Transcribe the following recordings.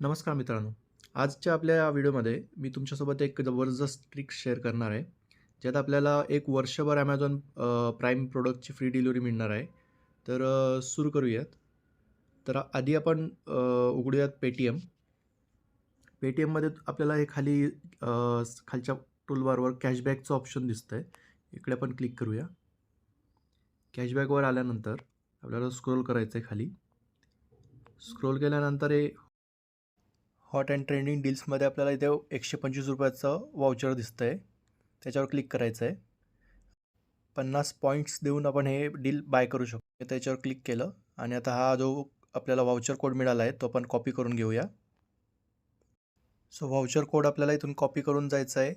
नमस्कार मित्रांनो. आजच्या आपल्या व्हिडिओमध्ये मी तुमच्यासोबत एक जबरदस्त ट्रिक शेअर करणार आहे. ज्यात आपल्याला एक वर्षभर ॲमेझॉन प्राईम प्रोडक्टची फ्री डिलिव्हरी मिळणार आहे. तर सुरू करूयात. तर आधी आपण उघडूयात पेटीएम पेटीएममध्ये आपल्याला हे खाली खालच्या टूलबारवर कॅशबॅकचं ऑप्शन दिसतं आहे इकडे आपण क्लिक करूया. कॅशबॅकवर आल्यानंतर आपल्याला स्क्रोल करायचं आहे खाली. स्क्रोल केल्यानंतर हे हॉट अँड ट्रेंडिंग डील्समध्ये आपल्याला इथे एकशे पंचवीस रुपयाचं वाउचर दिसतं आहे त्याच्यावर क्लिक करायचं आहे पन्नास पॉईंट्स देऊन आपण हे डील बाय करू शकतो. त्याच्यावर क्लिक केलं आणि आता हा जो आपल्याला वाउचर कोड मिळाला आहे तो आपण कॉपी करून घेऊया. सो व्हाउचर कोड आपल्याला इथून कॉपी करून जायचं आहे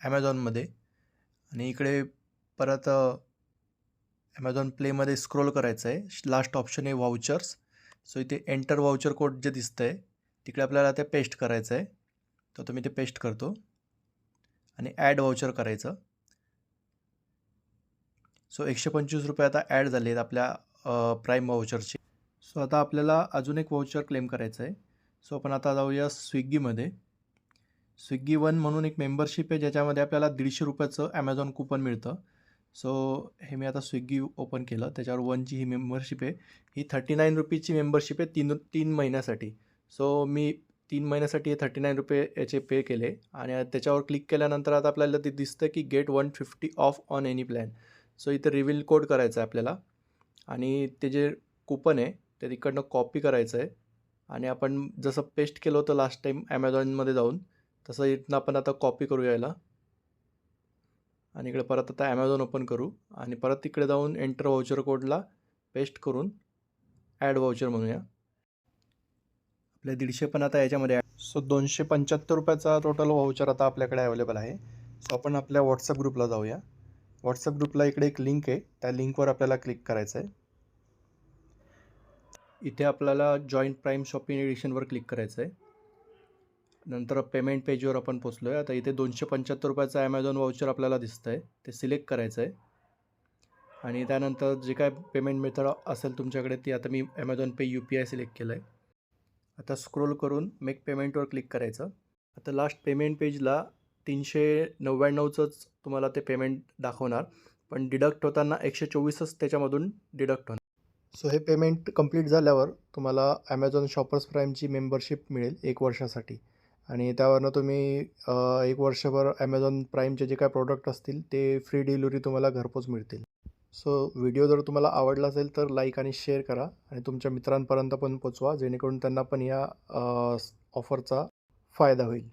ॲमेझॉनमध्ये आणि इकडे परत ॲमेझॉन प्लेमध्ये स्क्रोल करायचं आहे लास्ट ऑप्शन आहे व्हाउचर्स सो इथे एंटर व्हाउचर कोड जे दिसतं आहे तिकडे आपल्याला ते पेस्ट करायचं आहे तर तुम्ही ते पेस्ट करतो. आणि ॲड वाउचर करायचं. सो एकशे पंचवीस रुपये आता ॲड झाले आहेत आपल्या प्राईम वाउचरचे सो आता आपल्याला अजून एक वाउचर क्लेम करायचं आहे सो आपण आता जाऊया स्विग्गीमध्ये स्विग्गी वन म्हणून एक मेंबरशिप आहे ज्याच्यामध्ये आपल्याला दीडशे रुपयाचं ॲमेझॉन कुपन मिळतं. सो हे मी आता स्विगी ओपन केलं. त्याच्यावर वनची ही मेंबरशिप आहे. ही थर्टी नाईन रुपीजची मेंबरशिप आहे तीन तीन महिन्यासाठी. सो मी तीन महिन्यासाठी हे थर्टी नाईन रुपये याचे पे केले आणि त्याच्यावर क्लिक केल्यानंतर आता आपल्याला ते दिसतं की get one fifty off on any plan so इथं रिव्हिल कोड करायचं आहे आपल्याला. आणि ते जे कुपन आहे ते तिकडनं कॉपी करायचं आहे. आणि आपण जसं पेस्ट केलं होतं लास्ट टाईम ॲमेझॉनमध्ये जाऊन तसं इथनं आपण आता कॉपी करू यायला. आणि इकडे परत आता ॲमेझॉन ओपन करू. आणि परत तिकडे जाऊन एंटर वाउचर कोडला पेस्ट करून ॲड वाउचर म्हणूया. आपले दीडशे पण आता याच्यामध्ये सो दोनशे पंच्याहत्तर रुपयाचा टोटल वाउचर आता आपल्याकडे अवेलेबल आहे. सो आपण आपल्या व्हॉट्सअप ग्रुपला जाऊया. व्हॉट्सअप ग्रुपला इकडे एक लिंक आहे. त्या लिंकवर आपल्याला क्लिक करायचं आहे. इथे आपल्याला जॉईंट प्राईम शॉपिंग एडिशनवर क्लिक करायचं आहे. नंतर पेमेंट पेजवर आपण पोचलो आहे आता इथे दोनशे पंच्याहत्तर रुपयाचं ॲमेझॉन वाउचर आपल्याला दिसतं आहे ते सिलेक्ट करायचं आहे. आणि त्यानंतर जे काय पेमेंट मेथड असेल तुमच्याकडे ती आता मी Amazon pay U P I select केलं आहे आता स्क्रोल करून मेक पेमेंटवर क्लिक करायचं. आता लास्ट पेमेंट पेजला तीनशे नव्याण्णवचंच तुम्हाला ते पेमेंट दाखवणार. पण डिडक्ट होताना एकशे चोवीसच त्याच्यामधून डिडक्ट होणार. सो हे पेमेंट कंप्लीट झाल्यावर तुम्हाला ॲमेझॉन शॉपर्स प्राईमची मेंबरशिप मिळेल एक वर्षासाठी. आणि त्यावरनं तुम्ही एक वर्षभर ॲमेझॉन प्राईमचे जे काय प्रोडक्ट असतील ते फ्री डिलिव्हरी तुम्हाला घरपोच मिळतील. सो व्हिडिओ जर तुम्हाला आवडला असेल तर लाईक आणि शेअर करा आणि तुमच्या मित्रांपर्यंत पण पोचवा जेणेकरून त्यांना पण या ऑफरचा फायदा होईल.